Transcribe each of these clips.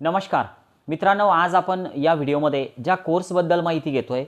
नमस्कार. मित्रांनो आज आपण या व्हिडिओमध्ये ज्या कोर्सबद्दल माहिती घेतो आहे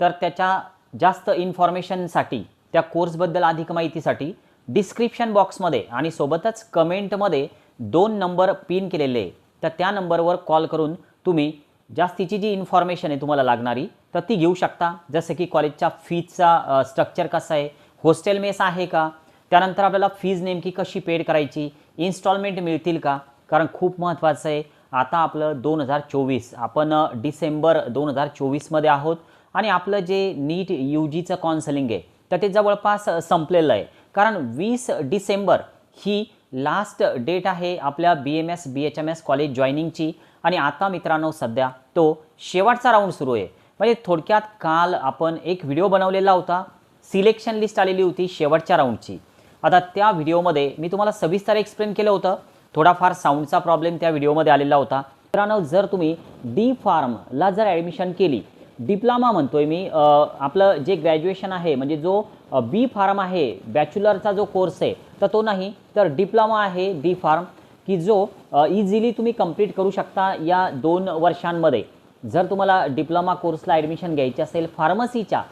तर त्याच्या जास्त इन्फॉर्मेशनसाठी त्या कोर्सबद्दल अधिक माहितीसाठी डिस्क्रिप्शन बॉक्समध्ये आणि सोबतच कमेंटमध्ये दोन नंबर पिन केलेले आहे. तर त्या नंबरवर कॉल करून तुम्ही जास्तीची जी इन्फॉर्मेशन आहे तुम्हाला लागणारी तर ती घेऊ शकता. जसं की कॉलेजच्या फीजचा स्ट्रक्चर कसा आहे हॉस्टेल मेस आहे का त्यानंतर आपल्याला फीज नेमकी कशी पेड करायची इन्स्टॉलमेंट मिळतील का कारण खूप महत्त्वाचं आहे. आता आपलं दोन हजार चोवीस. आपण डिसेंबर दोन हजार चोवीसमध्ये आहोत आणि आपलं जे नीट यू जीचं कॉन्सलिंग आहे तर ते जवळपास संपलेलं आहे. कारण वीस डिसेंबर ही लास्ट डेट आहे आपल्या B M S B H M S college जॉईनिंगची आणि आता मित्रांनो सध्या तो शेवटचा राऊंड सुरू आहे. म्हणजे थोडक्यात काल आपण एक व्हिडिओ बनवलेला होता. सिलेक्शन लिस्ट आलेली होती शेवटच्या राऊंडची आता त्या व्हिडिओमध्ये मी तुम्हाला सविस्तर एक्सप्लेन केलं होतं. थोडाफार साऊंडचा प्रॉब्लेम त्या व्हिडिओमध्ये आलेला होता. मित्रांनो जर तुम्ही डी फार्मला जर ॲडमिशन केली डिप्लोमा म्हणतोय मी आपलं जे ग्रॅज्युएशन आहे म्हणजे जो बी फार्म आहे बॅच्युलरचा जो कोर्स आहे तर तो नाही तर डिप्लोमा आहे डी फार्म की जो इझिली तुम्ही कंप्लीट करू शकता या दोन वर्षांमध्ये. जर तुम्हाला डिप्लोमा कोर्सला ॲडमिशन घ्यायची असेल फार्मसीच्या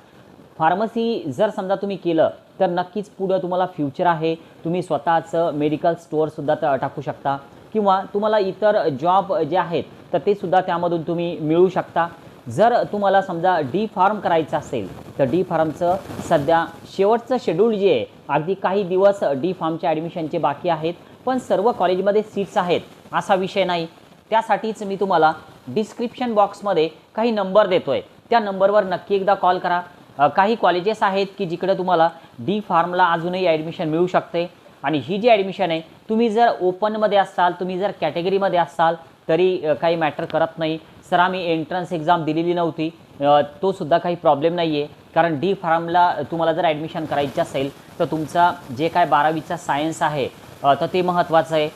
फार्मसी जर समजा तुम्ही केलं तर नक्कीच पुढं तुम्हाला फ्युचर आहे. तुम्ही स्वतःचं मेडिकल स्टोअरसुद्धा तर टाकू शकता. किंवा तुम्हाला इतर जॉब जे आहेत तर ते सुद्धा त्यामधून तुम्ही मिळू शकता. जर तुम्हाला समजा डी फार्म करायचं असेल तर डी फार्मचं सध्या शेवटचं शेड्यूल जे आहे अगदी काही दिवस डी फार्मच्या ॲडमिशनचे बाकी आहेत पण सर्व कॉलेजमध्ये सीट्स आहेत असा विषय नाही. त्यासाठीच मी तुम्हाला डिस्क्रिप्शन बॉक्समध्ये काही नंबर देतो आहे त्या नंबरवर नक्की एकदा कॉल करा. काही कॉलेजेस आहेत की जिकडे तुम्हाला डी फार्मला अजूनही ॲडमिशन मिळू शकते. आणि ही जी ॲडमिशन आहे तुम्ही जर ओपनमध्ये असाल तुम्ही जर कॅटेगरीमध्ये असाल तरी काही मॅटर करत नाही. सर आम्ही एंट्रन्स एक्झाम दिलेली नव्हती. तोसुद्धा तो सुद्धा काही प्रॉब्लेम नाही आहे कारण डी फार्मला तुम्हाला जर ॲडमिशन करायची असेल तर तुमचा जे काय बारावीचा सायन्स आहे तर ते महत्त्वाचं आहे.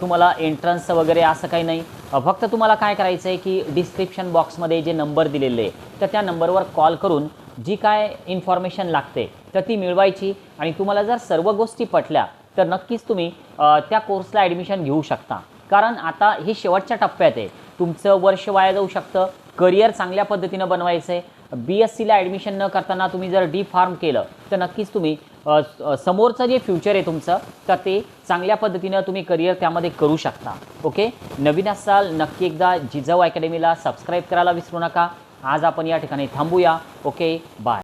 तुम्हाला एंट्रन्स वगैरे असं काही नाही. फक्त तुम्हाला काय करायचं आहे की डिस्क्रिप्शन बॉक्समध्ये जे नंबर दिलेले आहे तर त्या नंबरवर कॉल करून जी काय इन्फॉर्मेशन लागते तर ती मिळवायची. आणि तुम्हाला जर सर्व गोष्टी पटल्या तर नक्कीच तुम्ही त्या कोर्सला ॲडमिशन घेऊ शकता. कारण आता हे शेवटच्या टप्प्यात आहे. तुमचं वर्ष वाया जाऊ शकतं. करिअर चांगल्या पद्धतीनं बनवायचं आहे बी एस सीला ॲडमिशन न करताना तुम्ही जर डी फार्म केलं तर नक्कीच तुम्ही समोरचं जे फ्युचर आहे तुमचं तर ते चांगल्या पद्धतीनं तुम्ही करिअर त्यामध्ये करू शकता. ओके नवीन असाल नक्की एकदा जिजाऊ अकॅडमीला सबस्क्राईब करायला विसरू नका. आज आपण या ठिकाणी थांबूया. Okay bye